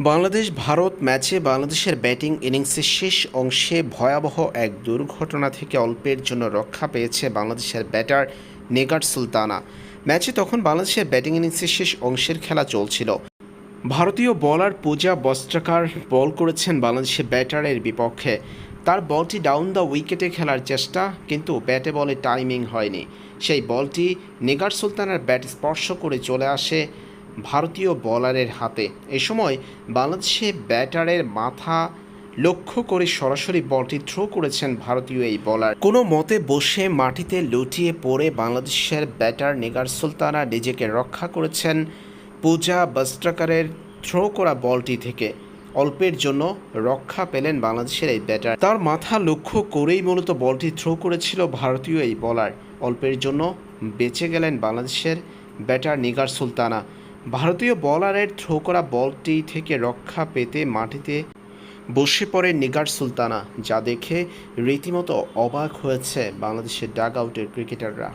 বাংলাদেশ, ভারত ম্যাচে বাংলাদেশের ব্যাটিং ইনিংসের শেষ অংশে ভয়াবহ এক দুর্ঘটনা থেকে অল্পের জন্য রক্ষা পেয়েছে বাংলাদেশের ব্যাটার নেগার সুলতানা। ম্যাচে তখন বাংলাদেশের ব্যাটিং ইনিংসের শেষ অংশের খেলা চলছিল। ভারতীয় বলার পূজা বস্ত্রাকার বল করেছেন বাংলাদেশের ব্যাটারের বিপক্ষে। তার বলটি ডাউন দ্য উইকেটে খেলার চেষ্টা, কিন্তু ব্যাটে বলে টাইমিং হয়নি। সেই বলটি নিগার সুলতানের ব্যাট স্পর্শ করে চলে আসে ভারতীয় বলারের হাতে। এ সময় বাংলাদেশে ব্যাটারের মাথা লক্ষ্য করে সরাসরি বলটি থ্রো করেছেন ভারতীয় এই বলার। কোনো মতে বসে মাটিতে লুটিয়ে পড়ে বাংলাদেশের ব্যাটার নিগার সুলতানা নিজেকে রক্ষা করেছেন পূজা বস্ত্রাকারের থ্রো করা বলটি থেকে। অল্পের জন্য রক্ষা পেলেন বাংলাদেশের এই ব্যাটার। তার মাথা লক্ষ্য করেই মূলত বলটি থ্রো করেছিল ভারতীয় এই বলার। অল্পের জন্য বেঁচে গেলেন বাংলাদেশের ব্যাটার নিগার সুলতানা। ভারতীয় বলারের থ্রো করা বলটি থেকে রক্ষা পেতে মাটিতে বসে পড়ে নিগার সুলতানা, যা দেখে রীতিমতো অবাক হয়েছে বাংলাদেশের ডাগ আউটের ক্রিকেটাররা।